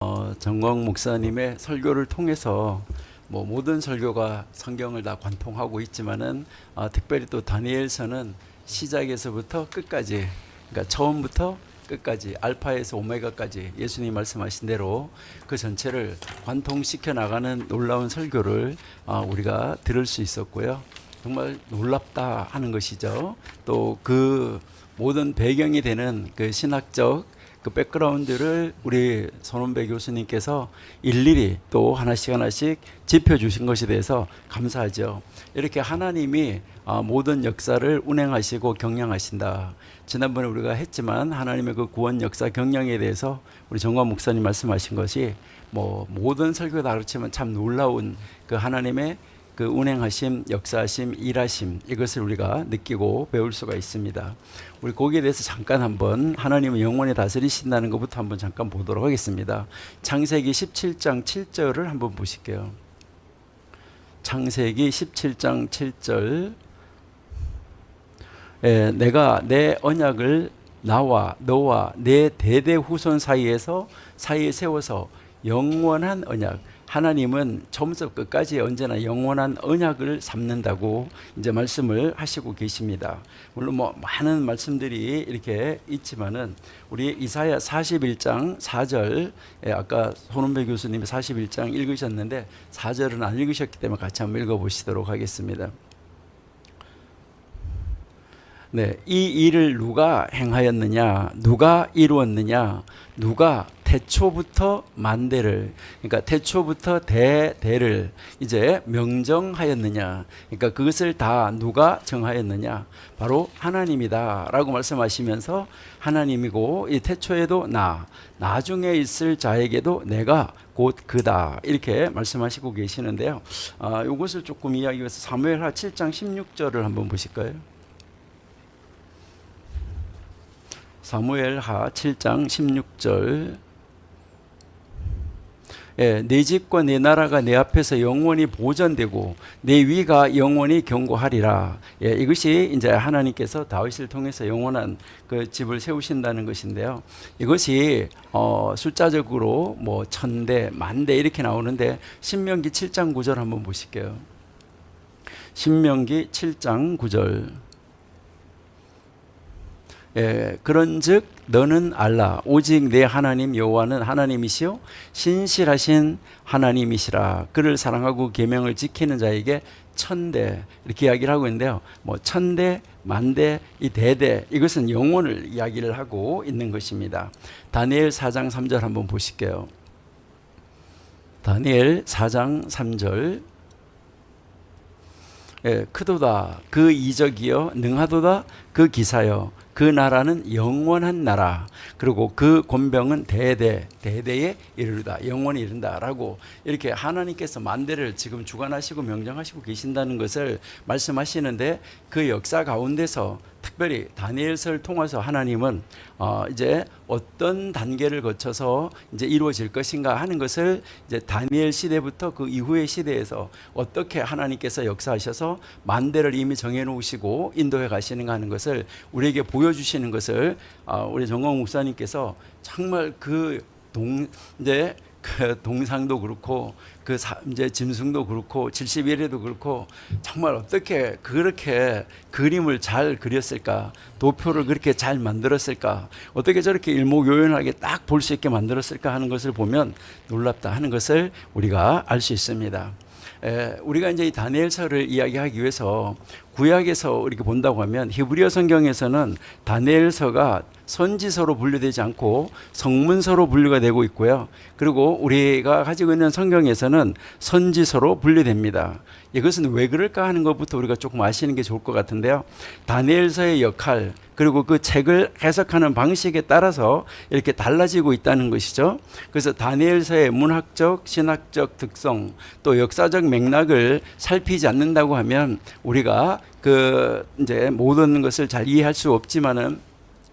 어, 정광 목사님의 설교를 통해서 뭐 모든 설교가 성경을 다 관통하고 있지만은 어, 특별히 또 다니엘서는 시작에서부터 끝까지 그러니까 처음부터 끝까지 알파에서 오메가까지 예수님 말씀하신 대로 그 전체를 관통시켜 나가는 놀라운 설교를 어, 우리가 들을 수 있었고요. 정말 놀랍다 하는 것이죠. 또 그 모든 배경이 되는 그 신학적 그 백그라운드를 우리 손원배 교수님께서 일일이 또 하나씩 하나씩 짚어주신 것에 대해서 감사하죠. 이렇게 하나님이 아, 모든 역사를 운행하시고 경영하신다. 지난번에 우리가 했지만 하나님의 그 구원 역사 경영에 대해서 우리 정관 목사님 말씀하신 것이 뭐 모든 설교 다 그렇지만 참 놀라운 그 하나님의 그 운행하심, 역사하심, 일하심 이것을 우리가 느끼고 배울 수가 있습니다. 우리 거기에 대해서 잠깐 한번 하나님은 영원히 다스리신다는 것부터 한번 잠깐 보도록 하겠습니다. 창세기 17장 7절을 한번 보실게요. 창세기 17장 7절 에, 내가 내 언약을 나와 너와 내 대대 후손 사이에서 사이에 세워서 영원한 언약 하나님은 처음부터 끝까지 언제나 영원한 언약을 삼는다고 이제 말씀을 하시고 계십니다. 물론 뭐 많은 말씀들이 이렇게 있지만은 우리 이사야 41장 4절 예, 아까 손은배 교수님이 41장 읽으셨는데 4절은 안 읽으셨기 때문에 같이 한번 읽어 보시도록 하겠습니다. 네, 이 일을 누가 행하였느냐, 누가 이루었느냐, 누가 태초부터 만대를, 그러니까 태초부터 대대를 이제 명정하였느냐, 그러니까 그것을 다 누가 정하였느냐, 바로 하나님이다라고 말씀하시면서 하나님이고 이 태초에도 나, 나중에 있을 자에게도 내가 곧 그다 이렇게 말씀하시고 계시는데요. 아, 이것을 조금 이야기해서 사무엘하 7장 16절을 한번 보실까요? 사무엘하 7장 16절 예, 내 집과 내 나라가 내 앞에서 영원히 보존되고 내 위가 영원히 경고하리라. 예, 이것이 이제 하나님께서 다윗을 통해서 영원한 그 집을 세우신다는 것인데요. 이것이 어, 숫자적으로 뭐 천대, 만대 이렇게 나오는데 신명기 7장 9절 한번 보실게요. 신명기 7장 9절. 예, 그런즉 너는 알라 오직 내 하나님 여호와는 하나님이시요 신실하신 하나님이시라 그를 사랑하고 계명을 지키는 자에게 천대 이렇게 이야기를 하고 있는데요. 뭐 천대, 만대, 이 대대 이것은 영혼을 이야기를 하고 있는 것입니다. 다니엘 4장 3절 한번 보실게요. 다니엘 4장 3절 예, 크도다. 그 이적이여 능하도다. 그 기사여. 그 나라는 영원한 나라. 그리고 그 권병은 대대 대대에 이르르다. 영원히 이른다라고 이렇게 하나님께서 만대를 지금 주관하시고 명령하시고 계신다는 것을 말씀하시는데 그 역사 가운데서 특별히 다니엘서를 통해서 하나님은 어 이제 어떤 단계를 거쳐서 이제 이루어질 것인가 하는 것을 이제 다니엘 시대부터 그 이후의 시대에서 어떻게 하나님께서 역사하셔서 만대를 이미 정해 놓으시고 인도해 가시는가 하는 것을 우리에게 보여주시는 것을 어 우리 정광 목사님께서 정말 그 동 이제 그 동상도 그렇고 그 사, 이제 짐승도 그렇고 71회도 그렇고 정말 어떻게 그렇게 그림을 잘 그렸을까 도표를 그렇게 잘 만들었을까 어떻게 저렇게 일목요연하게 딱 볼 수 있게 만들었을까 하는 것을 보면 놀랍다 하는 것을 우리가 알 수 있습니다. 에, 우리가 이제 이 다니엘서를 이야기하기 위해서 구약에서 이렇게 본다고 하면 히브리어 성경에서는 다니엘서가 선지서로 분류되지 않고 성문서로 분류가 되고 있고요. 그리고 우리가 가지고 있는 성경에서는 선지서로 분류됩니다. 이것은 왜 그럴까 하는 것부터 우리가 조금 아시는 게 좋을 것 같은데요. 다니엘서의 역할 그리고 그 책을 해석하는 방식에 따라서 이렇게 달라지고 있다는 것이죠. 그래서 다니엘서의 문학적, 신학적 특성 또 역사적 맥락을 살피지 않는다고 하면 우리가 그 이제 모든 것을 잘 이해할 수 없지만은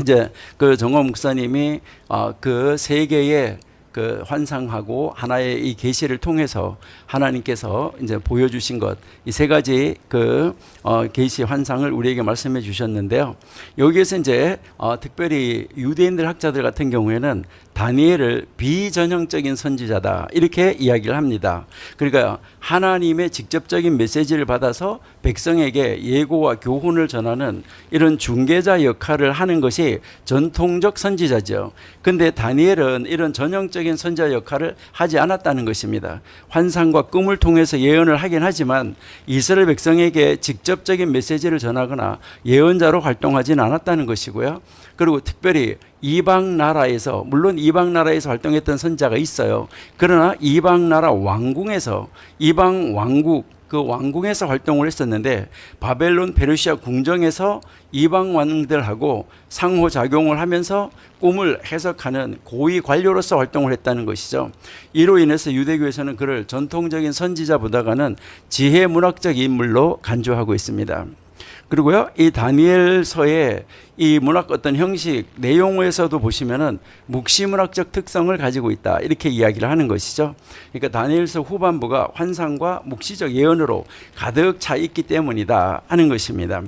이제 그 정호 목사님이 어, 그 세계의 그 환상하고 하나의 이 계시를 통해서 하나님께서 이제 보여주신 것 이 세 가지 그 어, 계시 환상을 우리에게 말씀해 주셨는데요. 여기에서 이제 어, 특별히 유대인들 학자들 같은 경우에는 다니엘을 비전형적인 선지자다 이렇게 이야기를 합니다. 그러니까 하나님의 직접적인 메시지를 받아서 백성에게 예고와 교훈을 전하는 이런 중개자 역할을 하는 것이 전통적 선지자죠. 근데 다니엘은 이런 전형적인 선지자 역할을 하지 않았다는 것입니다. 환상과 꿈을 통해서 예언을 하긴 하지만 이스라엘 백성에게 직접적인 메시지를 전하거나 예언자로 활동하지는 않았다는 것이고요. 그리고 특별히 이방 나라에서 물론 이방 나라에서 활동했던 선자가 있어요. 그러나 이방 나라 왕궁에서 이방 왕국 그 왕궁에서 활동을 했었는데 바벨론 페르시아 궁정에서 이방 왕들하고 상호 작용을 하면서 꿈을 해석하는 고위 관료로서 활동을 했다는 것이죠. 이로 인해서 유대교에서는 그를 전통적인 선지자보다가는 지혜 문학적 인물로 간주하고 있습니다. 그리고요, 이 다니엘서의 이 문학 어떤 형식 내용에서도 보시면은 묵시문학적 특성을 가지고 있다 이렇게 이야기를 하는 것이죠. 그러니까 다니엘서 후반부가 환상과 묵시적 예언으로 가득 차 있기 때문이다 하는 것입니다.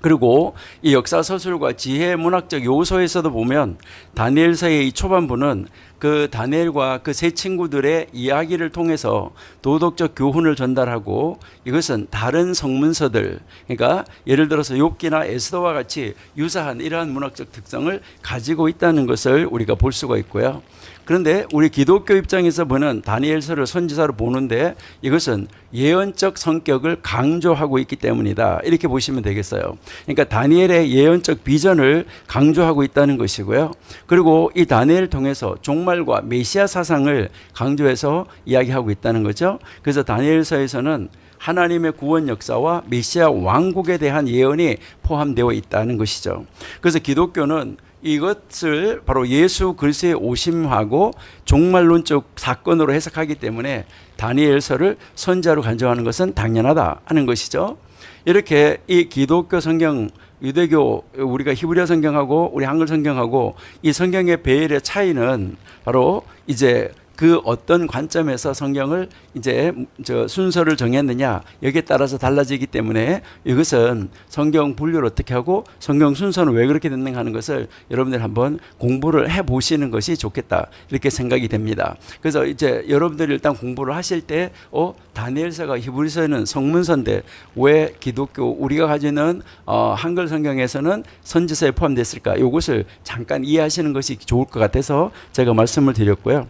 그리고 이 역사 서술과 지혜 문학적 요소에서도 보면 다니엘서의 이 초반부는 그 다니엘과 그 세 친구들의 이야기를 통해서 도덕적 교훈을 전달하고 이것은 다른 성문서들 그러니까 예를 들어서 욥기나 에스더와 같이 유사한 이러한 문학적 특성을 가지고 있다는 것을 우리가 볼 수가 있고요. 그런데 우리 기독교 입장에서 보는 다니엘서를 선지자로 보는데 이것은 예언적 성격을 강조하고 있기 때문이다. 이렇게 보시면 되겠어요. 그러니까 다니엘의 예언적 비전을 강조하고 있다는 것이고요. 그리고 이 다니엘을 통해서 종말과 메시아 사상을 강조해서 이야기하고 있다는 거죠. 그래서 다니엘서에서는 하나님의 구원 역사와 메시아 왕국에 대한 예언이 포함되어 있다는 것이죠. 그래서 기독교는 이것을 바로 예수 그리스도의 오심하고 종말론적 사건으로 해석하기 때문에 다니엘서를 선자로 간주하는 것은 당연하다 하는 것이죠. 이렇게 이 기독교 성경 유대교 우리가 히브리어 성경하고 우리 한글 성경하고 이 성경의 배열의 차이는 바로 이제 그 어떤 관점에서 성경을 이제 저 순서를 정했느냐 여기에 따라서 달라지기 때문에 이것은 성경 분류를 어떻게 하고 성경 순서는 왜 그렇게 됐는가 하는 것을 여러분들 한번 공부를 해 보시는 것이 좋겠다 이렇게 생각이 됩니다. 그래서 이제 여러분들이 일단 공부를 하실 때 어, 다니엘서가 히브리서에는 성문서인데 왜 기독교 우리가 가지는 어, 한글 성경에서는 선지서에 포함됐을까? 이것을 잠깐 이해하시는 것이 좋을 것 같아서 제가 말씀을 드렸고요.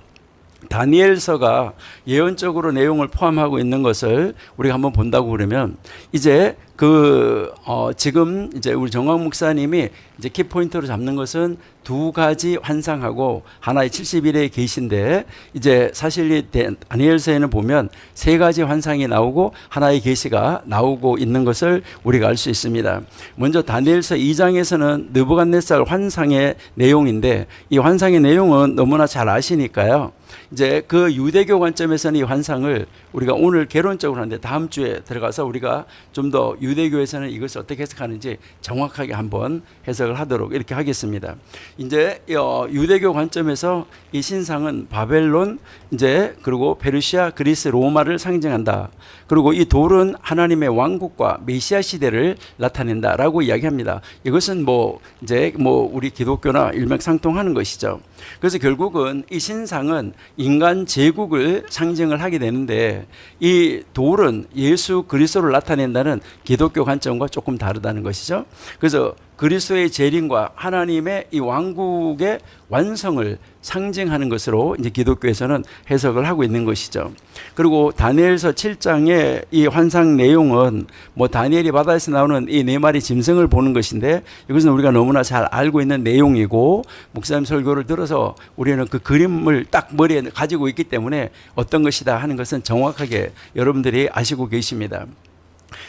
다니엘서가 예언적으로 내용을 포함하고 있는 것을 우리가 한번 본다고 그러면 이제 그 어, 지금 이제 우리 정광 목사님이 이제 키포인트로 잡는 것은 두 가지 환상하고 하나의 70일의 계시인데 이제 사실 이 데- 다니엘서에는 보면 세 가지 환상이 나오고 하나의 계시가 나오고 있는 것을 우리가 알 수 있습니다. 먼저 다니엘서 2장에서는 느부갓네살 환상의 내용인데 이 환상의 내용은 너무나 잘 아시니까요. 이제 그 유대교 관점에서는 이 환상을 우리가 오늘 개론적으로 하는데 다음 주에 들어가서 우리가 좀더 유대교에서는 이것을 어떻게 해석하는지 정확하게 한번 해석을 하도록 이렇게 하겠습니다. 이제 어, 유대교 관점에서 이 신상은 바벨론 이제 그리고 페르시아, 그리스, 로마를 상징한다. 그리고 이 돌은 하나님의 왕국과 메시아 시대를 나타낸다라고 이야기합니다. 이것은 뭐 이제 뭐 우리 기독교나 일맥상통하는 것이죠. 그래서 결국은 이 신상은 인간 제국을 상징을 하게 되는데 이 돌은 예수 그리스도를 나타낸다는 기독교 관점과 조금 다르다는 것이죠. 그래서 그리스도의 재림과 하나님의 이 왕국의 완성을 상징하는 것으로 이제 기독교에서는 해석을 하고 있는 것이죠. 그리고 다니엘서 7장의 이 환상 내용은 뭐 다니엘이 바다에서 나오는 이 네 마리 짐승을 보는 것인데 이것은 우리가 너무나 잘 알고 있는 내용이고 목사님 설교를 들어서 우리는 그 그림을 딱 머리에 가지고 있기 때문에 어떤 것이다 하는 것은 정확하게 여러분들이 아시고 계십니다.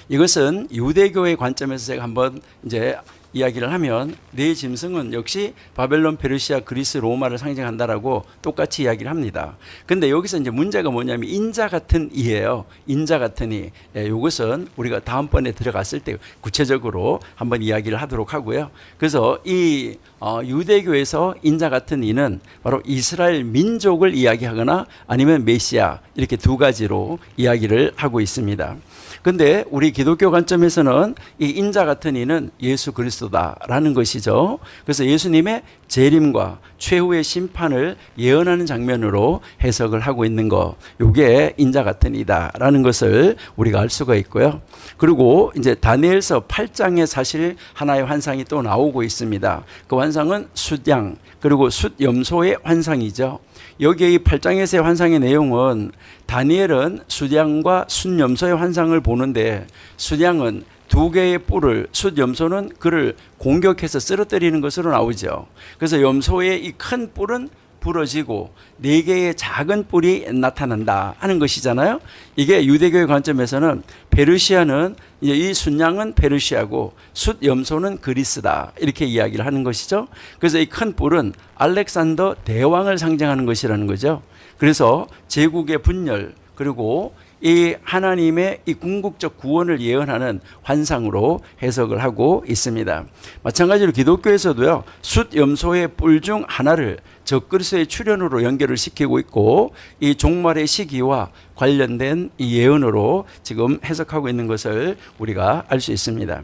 이것은 유대교의 관점에서 제가 한번 이제 이야기를 하면 네 짐승은 역시 바벨론, 페르시아, 그리스, 로마를 상징한다라고 똑같이 이야기를 합니다. 근데 여기서 이제 문제가 뭐냐면 인자 같은 이예요. 인자 이. 예, 이것은 우리가 다음번에 들어갔을 때 구체적으로 한번 이야기를 하도록 하고요. 그래서 이 어, 유대교에서 인자 같은 이는 바로 이스라엘 민족을 이야기하거나 아니면 메시아 이렇게 두 가지로 이야기를 하고 있습니다. 근데 우리 기독교 관점에서는 이 인자 같은 이는 예수 그리스도다라는 것이죠. 그래서 예수님의 재림과 최후의 심판을 예언하는 장면으로 해석을 하고 있는 거. 요게 인자 같은 이다라는 것을 우리가 알 수가 있고요. 그리고 이제 다니엘서 8장에 사실 하나의 환상이 또 나오고 있습니다. 그 환상 은 숫양 그리고 숫염소의 환상이죠. 여기에 이 8장에서의 환상의 내용은 다니엘은 숫양과 숫염소의 환상을 보는데 숫양은 두 개의 뿔을 숫염소는 그를 공격해서 쓰러뜨리는 것으로 나오죠. 그래서 염소의 이 큰 뿔은 부러지고 네 개의 작은 뿔이 나타난다 하는 것이잖아요. 이게 유대교의 관점에서는 페르시아는 이제 이 순양은 페르시아고 숫 염소는 그리스다 이렇게 이야기를 하는 것이죠. 그래서 이 큰 뿔은 알렉산더 대왕을 상징하는 것이라는 거죠. 그래서 제국의 분열 그리고 이 하나님의 이 궁극적 구원을 예언하는 환상으로 해석을 하고 있습니다. 마찬가지로 기독교에서도요, 숫 염소의 뿔 중 하나를 적그리스의 출현으로 연결을 시키고 있고 이 종말의 시기와 관련된 이 예언으로 지금 해석하고 있는 것을 우리가 알 수 있습니다.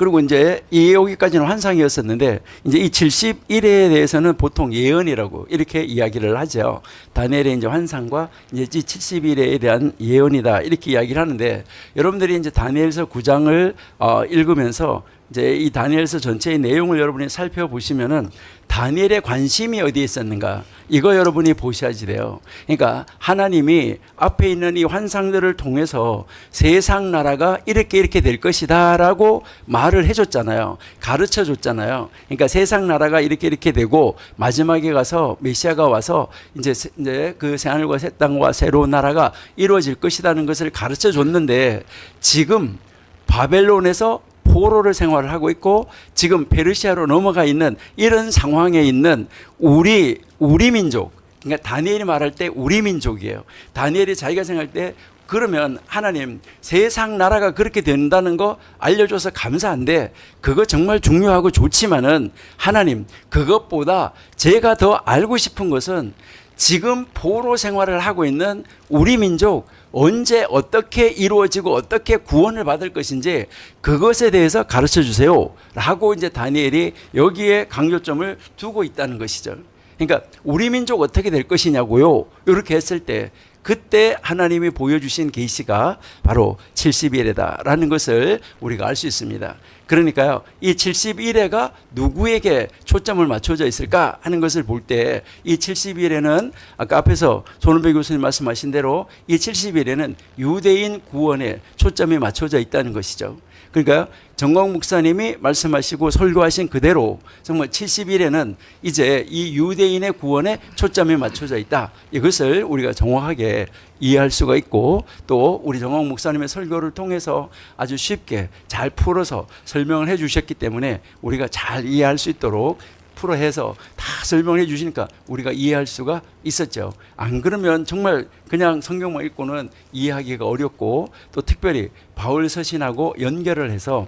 그리고 이제 이 여기까지는 환상이었었는데 이제 이 71회에 대해서는 보통 예언이라고 이렇게 이야기를 하죠. 다니엘의 이제 환상과 이제 이 71회에 대한 예언이다 이렇게 이야기를 하는데 여러분들이 이제 다니엘서 9장을 어, 읽으면서 이제 이 다니엘서 전체의 내용을 여러분이 살펴보시면은 다니엘의 관심이 어디에 있었는가 이거 여러분이 보셔야지 돼요. 그러니까 하나님이 앞에 있는 이 환상들을 통해서 세상 나라가 이렇게 이렇게 될 것이다라고 말을 해줬잖아요. 가르쳐 줬잖아요. 그러니까 세상 나라가 이렇게 이렇게 되고 마지막에 가서 메시아가 와서 이제 세- 이제 그 새하늘과 새 땅과 새로운 나라가 이루어질 것이라는 것을 가르쳐 줬는데 지금 바벨론에서 포로를 생활을 하고 있고 지금 페르시아로 넘어가 있는 이런 상황에 있는 우리 우리 민족 그러니까 다니엘이 말할 때 우리 민족이에요. 다니엘이 자기가 생각할 때 그러면 하나님 세상 나라가 그렇게 된다는 거 알려줘서 감사한데 그거 정말 중요하고 좋지만은 하나님 그것보다 제가 더 알고 싶은 것은 지금 포로 생활을 하고 있는 우리 민족 언제 어떻게 이루어지고 어떻게 구원을 받을 것인지 그것에 대해서 가르쳐 주세요. 라고 이제 다니엘이 여기에 강조점을 두고 있다는 것이죠. 그러니까 우리 민족 어떻게 될 것이냐고요. 이렇게 했을 때 그때 하나님이 보여주신 계시가 바로 70일에다라는 것을 우리가 알 수 있습니다. 그러니까요, 이 71회가 누구에게 초점을 맞춰져 있을까 하는 것을 볼 때 이 71회는 아까 앞에서 손은배 교수님 말씀하신 대로 이 71회는 유대인 구원에 초점이 맞춰져 있다는 것이죠. 그러니까 정광 목사님이 말씀하시고 설교하신 그대로 정말 70일에는 이제 이 유대인의 구원에 초점이 맞춰져 있다. 이것을 우리가 정확하게 이해할 수가 있고 또 우리 정광 목사님의 설교를 통해서 아주 쉽게 잘 풀어서 설명을 해 주셨기 때문에 우리가 잘 이해할 수 있도록 풀어해서 다 설명해 주시니까 우리가 이해할 수가 있었죠. 안 그러면 정말 그냥 성경만 읽고는 이해하기가 어렵고 또 특별히 바울 서신하고 연결을 해서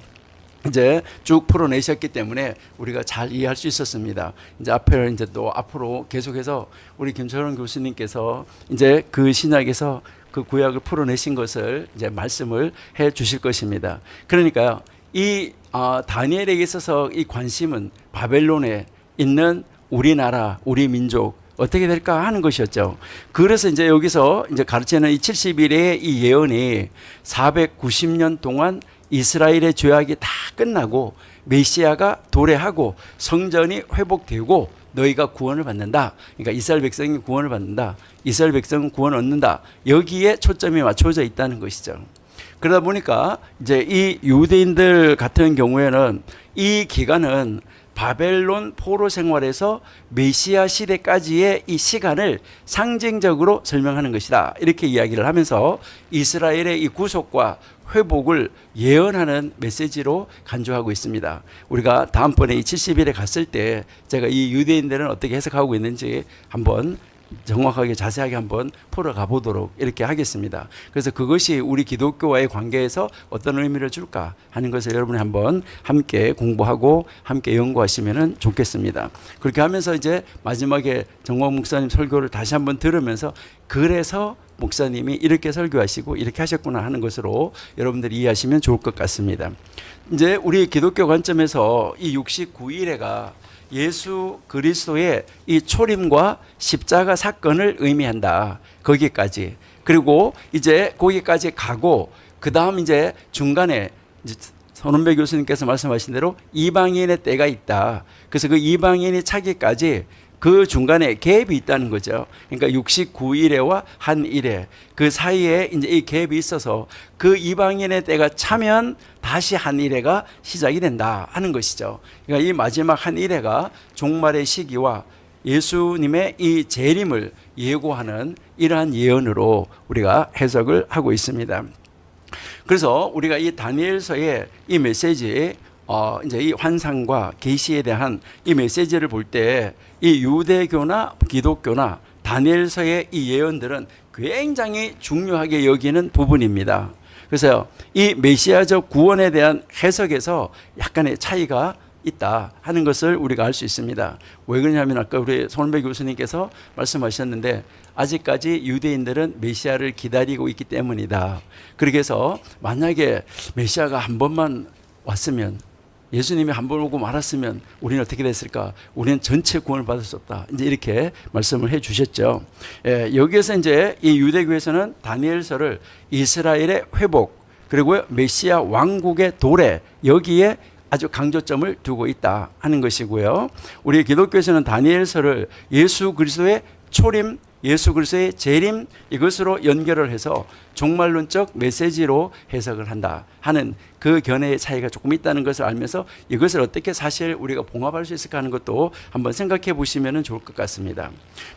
이제 쭉 풀어내셨기 때문에 우리가 잘 이해할 수 있었습니다. 이제 앞에 이제 또 앞으로 계속해서 우리 김철원 교수님께서 이제 그 신약에서 그 구약을 풀어내신 것을 이제 말씀을 해 주실 것입니다. 그러니까요, 이 아, 다니엘에게 있어서 이 관심은 바벨론에 있는 우리나라, 우리 민족 어떻게 될까 하는 것이었죠. 그래서 이제 여기서 이제 가르치는 이 70일의 이 예언이 490년 동안 이스라엘의 죄악이 다 끝나고 메시아가 도래하고 성전이 회복되고 너희가 구원을 받는다. 그러니까 이스라엘 백성이 구원을 받는다. 이스라엘 백성은 구원 얻는다. 여기에 초점이 맞춰져 있다는 것이죠. 그러다 보니까 이제 이 유대인들 같은 경우에는 이 기간은 바벨론 포로 생활에서 메시아 시대까지의 이 시간을 상징적으로 설명하는 것이다. 이렇게 이야기를 하면서 이스라엘의 이 구속과 회복을 예언하는 메시지로 간주하고 있습니다. 우리가 다음번에 이 70일에 갔을 때 제가 이 유대인들은 어떻게 해석하고 있는지 한번 정확하게 자세하게 한번 풀어가 보도록 이렇게 하겠습니다. 그래서 그것이 우리 기독교와의 관계에서 어떤 의미를 줄까 하는 것을 여러분이 한번 함께 공부하고 함께 연구하시면 좋겠습니다. 그렇게 하면서 이제 마지막에 정광 목사님 설교를 다시 한번 들으면서 그래서 목사님이 이렇게 설교하시고 이렇게 하셨구나 하는 것으로 여러분들이 이해하시면 좋을 것 같습니다. 이제 우리 기독교 관점에서 이 69일에가 예수 그리스도의 이 초림과 십자가 사건을 의미한다. 거기까지. 그리고 이제 거기까지 가고 그 다음 이제 중간에 이제 선원배 교수님께서 말씀하신 대로 이방인의 때가 있다. 그래서 그 이방인이 차기까지 그 중간에 갭이 있다는 거죠. 그러니까 69일에와 한 일에 그 사이에 이제 이 갭이 있어서 그 이방인의 때가 차면 다시 한 일회가 시작이 된다 하는 것이죠. 그러니까 이 마지막 한 일회가 종말의 시기와 예수님의 이 재림을 예고하는 이러한 예언으로 우리가 해석을 하고 있습니다. 그래서 우리가 이 다니엘서의 이 메시지 어 이제 이 환상과 계시에 대한 이 메시지를 볼 때 이 유대교나 기독교나 다니엘서의 이 예언들은 굉장히 중요하게 여기는 부분입니다. 그래서 이 메시아적 구원에 대한 해석에서 약간의 차이가 있다 하는 것을 우리가 알 수 있습니다. 왜 그러냐면 아까 우리 손배 교수님께서 말씀하셨는데 아직까지 유대인들은 메시아를 기다리고 있기 때문이다. 그렇게 해서 만약에 메시아가 한 번만 왔으면 예수님이 한 번 오고 말았으면 우리는 어떻게 됐을까? 우리는 전체 구원을 받을 수 없다. 이제 이렇게 말씀을 해 주셨죠. 예, 여기에서 이제 이 유대교에서는 다니엘서를 이스라엘의 회복 그리고 메시아 왕국의 도래 여기에 아주 강조점을 두고 있다 하는 것이고요. 우리 기독교에서는 다니엘서를 예수 그리스도의 초림, 예수 그리스도의 재림 이것으로 연결을 해서 종말론적 메시지로 해석을 한다 하는 그 견해의 차이가 조금 있다는 것을 알면서 이것을 어떻게 사실 우리가 봉합할 수 있을까 하는 것도 한번 생각해 보시면 좋을 것 같습니다.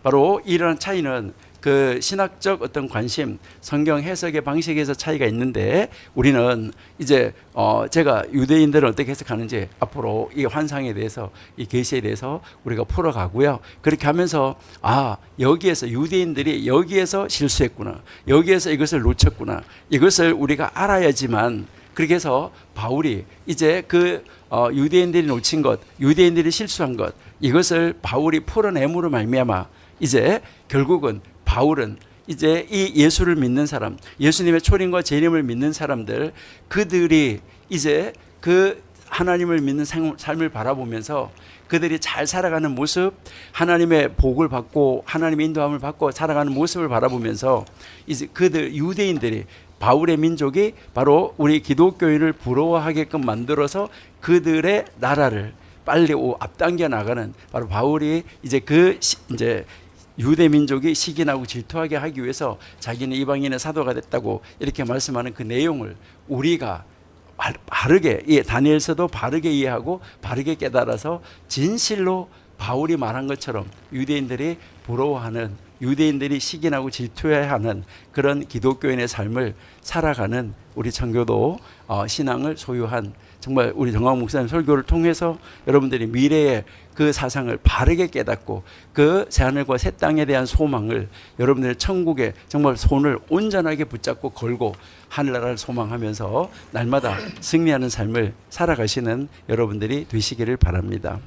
바로 이러한 차이는 그 신학적 어떤 관심, 성경 해석의 방식에서 차이가 있는데 우리는 이제 어 제가 유대인들은 어떻게 해석하는지 앞으로 이 환상에 대해서 이 계시에 대해서 우리가 풀어가고요. 그렇게 하면서 아 여기에서 유대인들이 여기에서 실수했구나, 여기에서 이것을 놓쳤구나, 이것을 우리가 알아야지만 그렇게 해서 바울이 이제 그 어, 유대인들이 놓친 것, 유대인들이 실수한 것 이것을 바울이 풀어내므로 말미암아 이제 결국은 바울은 이제 이 예수를 믿는 사람, 예수님의 초림과 재림을 믿는 사람들, 그들이 이제 그 하나님을 믿는 생- 삶을 바라보면서 그들이 잘 살아가는 모습, 하나님의 복을 받고 하나님의 인도함을 받고 살아가는 모습을 바라보면서 이제 그들 유대인들이 바울의 민족이 바로 우리 기독교인을 부러워하게끔 만들어서 그들의 나라를 빨리 오- 앞당겨 나가는 바로 바울이 이제 그 시- 이제 유대 민족이 시기나고 질투하게 하기 위해서 자기는 이방인의 사도가 됐다고 이렇게 말씀하는 그 내용을 우리가 바- 바르게 이 다니엘서도 바르게 이해하고 바르게 깨달아서 진실로 바울이 말한 것처럼 유대인들이 부러워하는 유대인들이 시기나고 질투해하는 그런 기독교인의 삶을 살아가는 우리 청교도 어, 신앙을 소유한 정말 우리 정광 목사님 설교를 통해서 여러분들이 미래의 그 사상을 바르게 깨닫고 그 새하늘과 새 땅에 대한 소망을 여러분들의 천국에 정말 손을 온전하게 붙잡고 걸고 하늘나라를 소망하면서 날마다 승리하는 삶을 살아가시는 여러분들이 되시기를 바랍니다.